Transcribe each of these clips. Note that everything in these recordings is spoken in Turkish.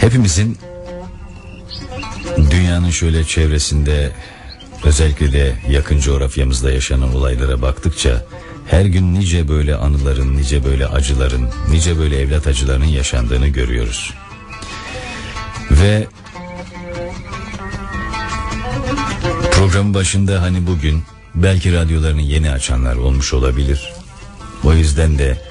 Hepimizin dünyanın şöyle çevresinde özellikle de yakın coğrafyamızda yaşanan olaylara baktıkça her gün nice böyle anıların, nice böyle acıların, nice böyle evlat acılarının yaşandığını görüyoruz. Ve programın başında hani bugün belki radyolarını yeni açanlar olmuş olabilir. O yüzden de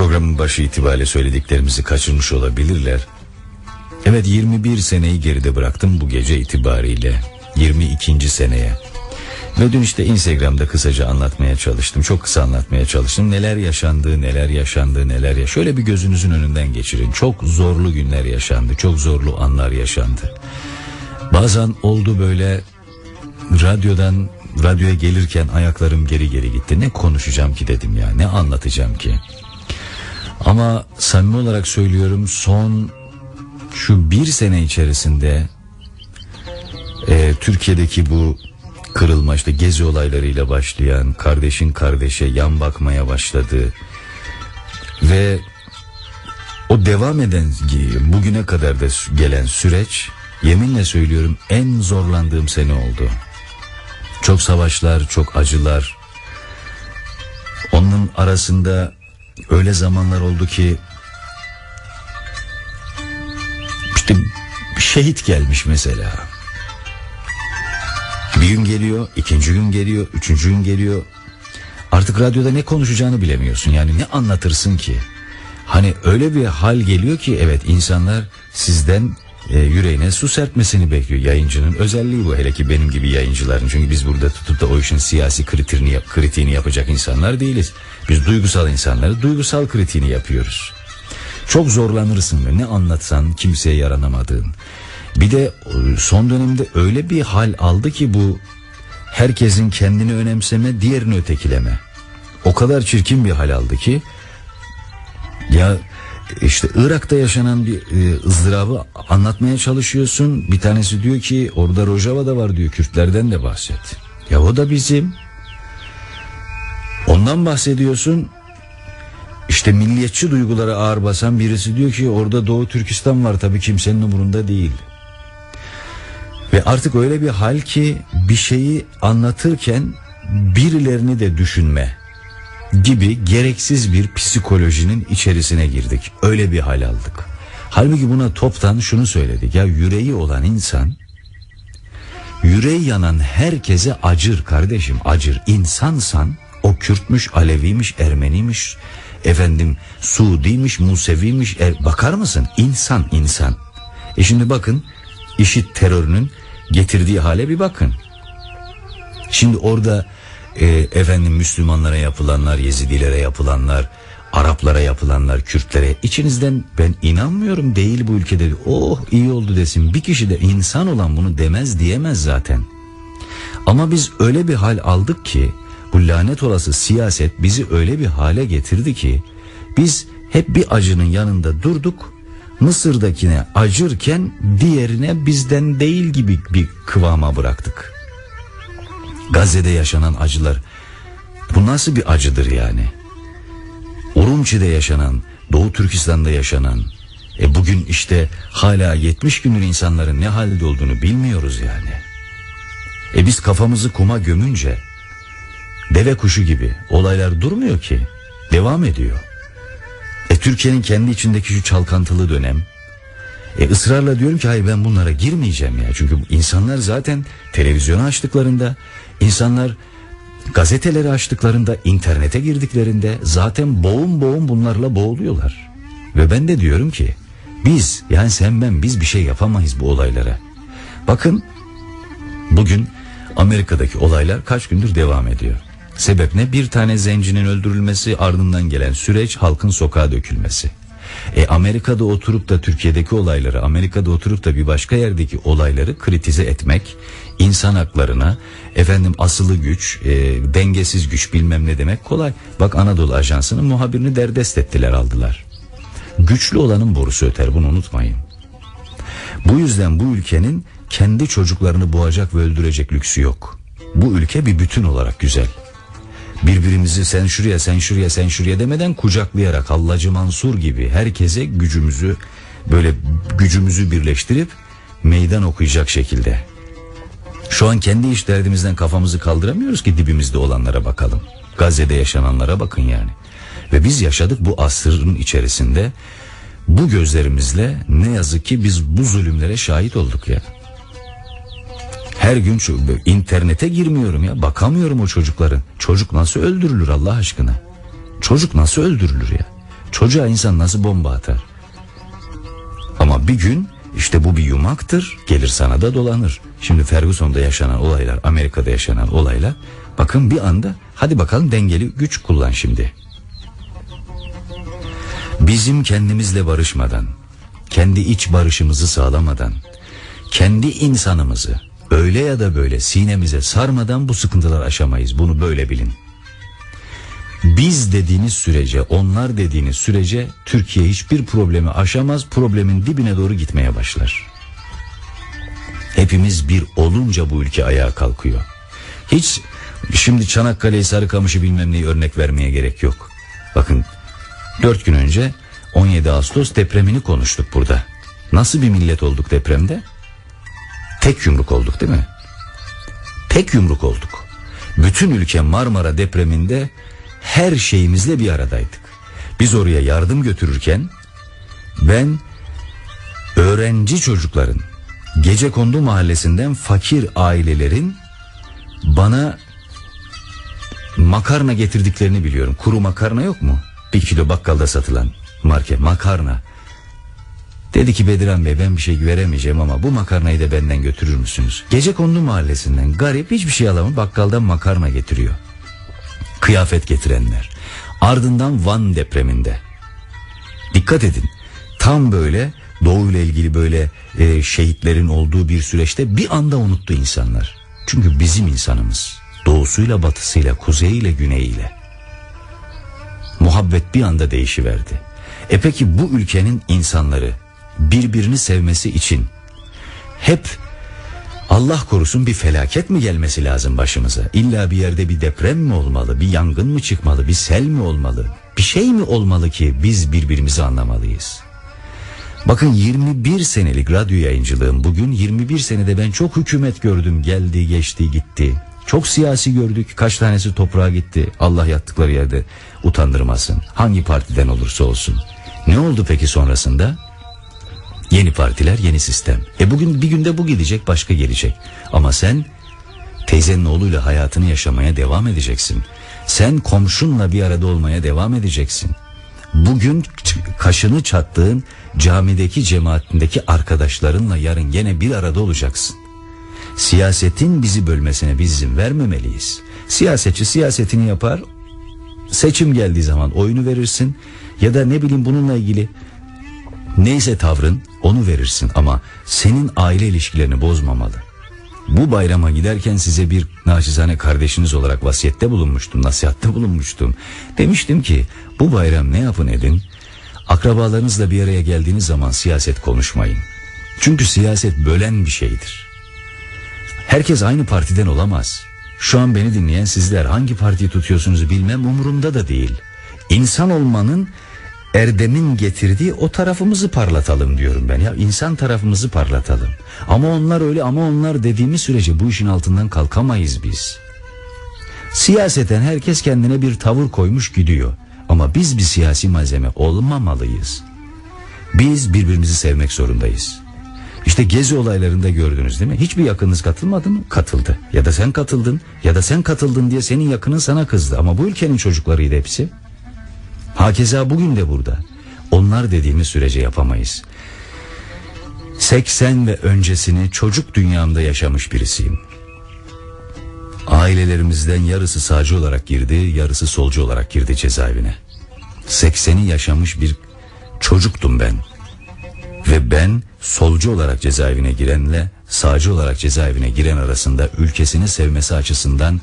programın başı itibariyle söylediklerimizi kaçırmış olabilirler. Evet 21 seneyi geride bıraktım bu gece itibariyle. 22. seneye. Ve dün işte Instagram'da kısaca anlatmaya çalıştım. Çok kısa anlatmaya çalıştım. Neler yaşandı, neler yaşandı, neler ya. Şöyle bir gözünüzün önünden geçirin. Çok zorlu günler yaşandı. Çok zorlu anlar yaşandı. Bazen oldu böyle radyodan radyoya gelirken ayaklarım geri geri gitti. Ne konuşacağım ki dedim ya. Ne anlatacağım ki? Ama samimi olarak söylüyorum son şu bir sene içerisinde e, Türkiye'deki bu kırılma işte gezi olaylarıyla başlayan kardeşin kardeşe yan bakmaya başladı ve o devam eden bugüne kadar da gelen süreç yeminle söylüyorum en zorlandığım sene oldu. Çok savaşlar, çok acılar. Onun arasında öyle zamanlar oldu ki işte şehit gelmiş mesela. Bir gün geliyor, ikinci gün geliyor, üçüncü gün geliyor. Artık radyoda ne konuşacağını bilemiyorsun. Yani ne anlatırsın ki? Hani öyle bir hal geliyor ki evet insanlar sizden e, yüreğine su serpmesini bekliyor. Yayıncının özelliği bu hele ki benim gibi yayıncıların. Çünkü biz burada tutup da o işin siyasi kritiğini, yap, kritiğini yapacak insanlar değiliz. Biz duygusal insanları duygusal kritiğini yapıyoruz. Çok zorlanırsın ne anlatsan kimseye yaranamadığın. Bir de e, son dönemde öyle bir hal aldı ki bu herkesin kendini önemseme, diğerini ötekileme. O kadar çirkin bir hal aldı ki ya işte Irak'ta yaşanan bir e, ızdırabı anlatmaya çalışıyorsun. Bir tanesi diyor ki orada Rojava da var diyor. Kürtlerden de bahset. Ya o da bizim. Ondan bahsediyorsun. İşte milliyetçi duygulara ağır basan birisi diyor ki orada Doğu Türkistan var tabii kimsenin umurunda değil. Ve artık öyle bir hal ki bir şeyi anlatırken birilerini de düşünme gibi gereksiz bir psikolojinin içerisine girdik. Öyle bir hal aldık. Halbuki buna toptan şunu söyledik. Ya yüreği olan insan yüreği yanan herkese acır kardeşim acır. İnsansan o Kürtmüş, Aleviymiş, Ermeniymiş, efendim Suudiymiş, Museviymiş. Er, bakar mısın? İnsan insan. E şimdi bakın işit terörünün getirdiği hale bir bakın. Şimdi orada e, efendim Müslümanlara yapılanlar, Yezidilere yapılanlar, Araplara yapılanlar, Kürtlere içinizden ben inanmıyorum değil bu ülkede. Oh iyi oldu desin. Bir kişi de insan olan bunu demez diyemez zaten. Ama biz öyle bir hal aldık ki bu lanet olası siyaset bizi öyle bir hale getirdi ki biz hep bir acının yanında durduk. Mısır'dakine acırken diğerine bizden değil gibi bir kıvama bıraktık. Gazze'de yaşanan acılar bu nasıl bir acıdır yani? Urumçi'de yaşanan, Doğu Türkistan'da yaşanan, e bugün işte hala 70 gündür insanların ne halde olduğunu bilmiyoruz yani. E biz kafamızı kuma gömünce deve kuşu gibi olaylar durmuyor ki. Devam ediyor. E Türkiye'nin kendi içindeki şu çalkantılı dönem e ısrarla diyorum ki hayır ben bunlara girmeyeceğim ya. Çünkü insanlar zaten televizyonu açtıklarında insanlar gazeteleri açtıklarında internete girdiklerinde zaten boğum boğum bunlarla boğuluyorlar. Ve ben de diyorum ki biz yani sen ben biz bir şey yapamayız bu olaylara. Bakın bugün Amerika'daki olaylar kaç gündür devam ediyor. Sebep ne? Bir tane zencinin öldürülmesi ardından gelen süreç halkın sokağa dökülmesi. E Amerika'da oturup da Türkiye'deki olayları, Amerika'da oturup da bir başka yerdeki olayları kritize etmek, insan haklarına, efendim asılı güç, e, dengesiz güç bilmem ne demek kolay. Bak Anadolu Ajansı'nın muhabirini derdest ettiler aldılar. Güçlü olanın borusu öter bunu unutmayın. Bu yüzden bu ülkenin kendi çocuklarını boğacak ve öldürecek lüksü yok. Bu ülke bir bütün olarak güzel. birbirimizi sen şuraya sen şuraya sen şuraya demeden kucaklayarak Hallacı Mansur gibi herkese gücümüzü böyle gücümüzü birleştirip meydan okuyacak şekilde. Şu an kendi iş derdimizden kafamızı kaldıramıyoruz ki dibimizde olanlara bakalım. Gazze'de yaşananlara bakın yani. Ve biz yaşadık bu asrın içerisinde bu gözlerimizle ne yazık ki biz bu zulümlere şahit olduk ya. Her gün şu internete girmiyorum ya. Bakamıyorum o çocukların. Çocuk nasıl öldürülür Allah aşkına? Çocuk nasıl öldürülür ya? Çocuğa insan nasıl bomba atar? Ama bir gün işte bu bir yumaktır. Gelir sana da dolanır. Şimdi Ferguson'da yaşanan olaylar, Amerika'da yaşanan olaylar. Bakın bir anda hadi bakalım dengeli güç kullan şimdi. Bizim kendimizle barışmadan, kendi iç barışımızı sağlamadan, kendi insanımızı öyle ya da böyle sinemize sarmadan bu sıkıntılar aşamayız. Bunu böyle bilin. Biz dediğiniz sürece, onlar dediğiniz sürece Türkiye hiçbir problemi aşamaz, problemin dibine doğru gitmeye başlar. Hepimiz bir olunca bu ülke ayağa kalkıyor. Hiç şimdi Çanakkale'yi Sarıkamış'ı bilmem neyi örnek vermeye gerek yok. Bakın dört gün önce 17 Ağustos depremini konuştuk burada. Nasıl bir millet olduk depremde? Tek yumruk olduk değil mi? Tek yumruk olduk. Bütün ülke Marmara depreminde her şeyimizle bir aradaydık. Biz oraya yardım götürürken ben öğrenci çocukların gece kondu mahallesinden fakir ailelerin bana makarna getirdiklerini biliyorum. Kuru makarna yok mu? Bir kilo bakkalda satılan marke makarna. Dedi ki Bediran Bey ben bir şey veremeyeceğim ama bu makarnayı da benden götürür müsünüz? Gece kondu mahallesinden garip hiçbir şey alamam bakkaldan makarna getiriyor. Kıyafet getirenler. Ardından Van depreminde. Dikkat edin. Tam böyle Doğu ile ilgili böyle e, şehitlerin olduğu bir süreçte bir anda unuttu insanlar. Çünkü bizim insanımız doğusuyla batısıyla kuzeyiyle güneyiyle muhabbet bir anda değişiverdi. E peki bu ülkenin insanları birbirini sevmesi için hep Allah korusun bir felaket mi gelmesi lazım başımıza? İlla bir yerde bir deprem mi olmalı? Bir yangın mı çıkmalı? Bir sel mi olmalı? Bir şey mi olmalı ki biz birbirimizi anlamalıyız? Bakın 21 senelik radyo yayıncılığım bugün 21 senede ben çok hükümet gördüm. Geldi, geçti, gitti. Çok siyasi gördük. Kaç tanesi toprağa gitti. Allah yattıkları yerde utandırmasın. Hangi partiden olursa olsun. Ne oldu peki sonrasında? Yeni partiler, yeni sistem. E bugün bir günde bu gidecek, başka gelecek. Ama sen teyzenin oğluyla hayatını yaşamaya devam edeceksin. Sen komşunla bir arada olmaya devam edeceksin. Bugün kaşını çattığın camideki cemaatindeki arkadaşlarınla yarın gene bir arada olacaksın. Siyasetin bizi bölmesine biz izin vermemeliyiz. Siyasetçi siyasetini yapar, seçim geldiği zaman oyunu verirsin ya da ne bileyim bununla ilgili neyse tavrın onu verirsin ama senin aile ilişkilerini bozmamalı. Bu bayrama giderken size bir naçizane kardeşiniz olarak vasiyette bulunmuştum, nasihatte bulunmuştum. Demiştim ki bu bayram ne yapın edin, akrabalarınızla bir araya geldiğiniz zaman siyaset konuşmayın. Çünkü siyaset bölen bir şeydir. Herkes aynı partiden olamaz. Şu an beni dinleyen sizler hangi partiyi tutuyorsunuz bilmem umurumda da değil. İnsan olmanın Erdem'in getirdiği o tarafımızı parlatalım diyorum ben ya insan tarafımızı parlatalım. Ama onlar öyle ama onlar dediğimiz sürece bu işin altından kalkamayız biz. Siyaseten herkes kendine bir tavır koymuş gidiyor. Ama biz bir siyasi malzeme olmamalıyız. Biz birbirimizi sevmek zorundayız. İşte gezi olaylarında gördünüz değil mi? Hiçbir yakınınız katılmadı mı? Katıldı. Ya da sen katıldın ya da sen katıldın diye senin yakının sana kızdı. Ama bu ülkenin çocuklarıydı hepsi. Hakeza bugün de burada. Onlar dediğimiz sürece yapamayız. 80 ve öncesini çocuk dünyamda yaşamış birisiyim. Ailelerimizden yarısı sağcı olarak girdi, yarısı solcu olarak girdi cezaevine. 80'i yaşamış bir çocuktum ben. Ve ben solcu olarak cezaevine girenle sağcı olarak cezaevine giren arasında ülkesini sevmesi açısından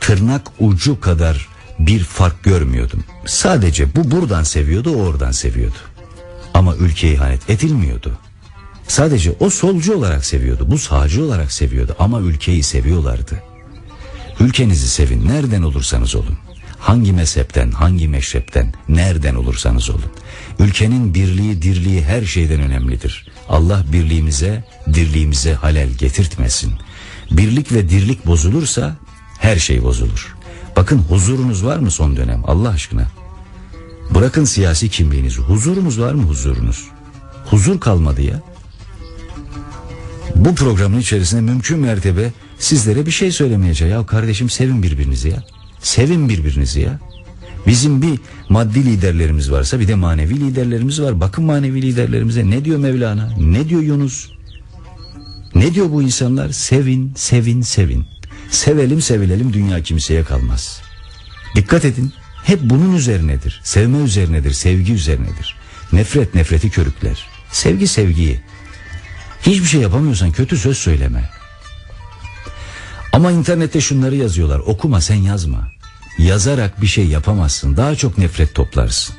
tırnak ucu kadar bir fark görmüyordum. Sadece bu buradan seviyordu, o oradan seviyordu. Ama ülkeye ihanet edilmiyordu. Sadece o solcu olarak seviyordu, bu sağcı olarak seviyordu ama ülkeyi seviyorlardı. Ülkenizi sevin nereden olursanız olun. Hangi mezhepten, hangi meşrepten, nereden olursanız olun. Ülkenin birliği, dirliği her şeyden önemlidir. Allah birliğimize, dirliğimize halel getirtmesin. Birlik ve dirlik bozulursa her şey bozulur. Bakın huzurunuz var mı son dönem Allah aşkına? Bırakın siyasi kimliğinizi. Huzurunuz var mı huzurunuz? Huzur kalmadı ya. Bu programın içerisinde mümkün mertebe sizlere bir şey söylemeyeceğim. Ya kardeşim sevin birbirinizi ya. Sevin birbirinizi ya. Bizim bir maddi liderlerimiz varsa bir de manevi liderlerimiz var. Bakın manevi liderlerimize ne diyor Mevlana? Ne diyor Yunus? Ne diyor bu insanlar? Sevin, sevin, sevin. Sevelim, sevilelim dünya kimseye kalmaz. Dikkat edin. Hep bunun üzerinedir. Sevme üzerinedir, sevgi üzerinedir. Nefret nefreti körükler. Sevgi sevgiyi. Hiçbir şey yapamıyorsan kötü söz söyleme. Ama internette şunları yazıyorlar. Okuma sen yazma. Yazarak bir şey yapamazsın. Daha çok nefret toplarsın.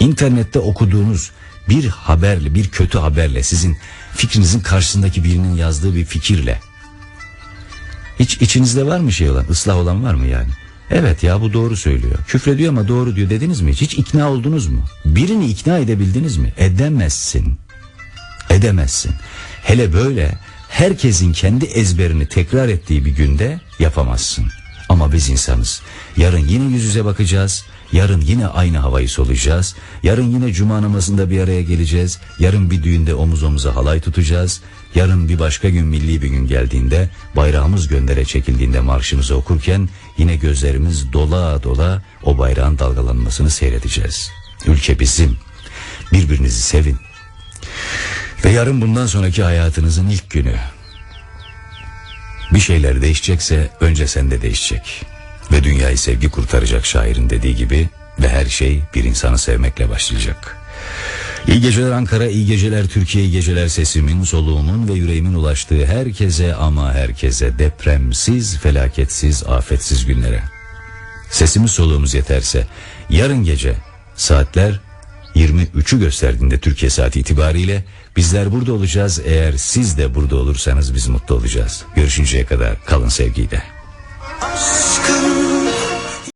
İnternette okuduğunuz bir haberle, bir kötü haberle, sizin fikrinizin karşısındaki birinin yazdığı bir fikirle. Hiç içinizde var mı şey olan, ıslah olan var mı yani? Evet ya bu doğru söylüyor. Küfrediyor ama doğru diyor dediniz mi hiç? Hiç ikna oldunuz mu? Birini ikna edebildiniz mi? Edemezsin. Edemezsin. Hele böyle herkesin kendi ezberini tekrar ettiği bir günde yapamazsın. Ama biz insanız. Yarın yine yüz yüze bakacağız. Yarın yine aynı havayı soluyacağız. Yarın yine cuma namazında bir araya geleceğiz. Yarın bir düğünde omuz omuza halay tutacağız. Yarın bir başka gün milli bir gün geldiğinde bayrağımız göndere çekildiğinde marşımızı okurken yine gözlerimiz dola dola o bayrağın dalgalanmasını seyredeceğiz. Ülke bizim. Birbirinizi sevin. Ve yarın bundan sonraki hayatınızın ilk günü. Bir şeyler değişecekse önce sende değişecek. Ve dünyayı sevgi kurtaracak şairin dediği gibi ve her şey bir insanı sevmekle başlayacak. İyi geceler Ankara, iyi geceler Türkiye, iyi geceler sesimin, soluğumun ve yüreğimin ulaştığı herkese ama herkese depremsiz, felaketsiz, afetsiz günlere. Sesimiz soluğumuz yeterse yarın gece saatler 23'ü gösterdiğinde Türkiye saati itibariyle bizler burada olacağız. Eğer siz de burada olursanız biz mutlu olacağız. Görüşünceye kadar kalın sevgiyle. Aşkın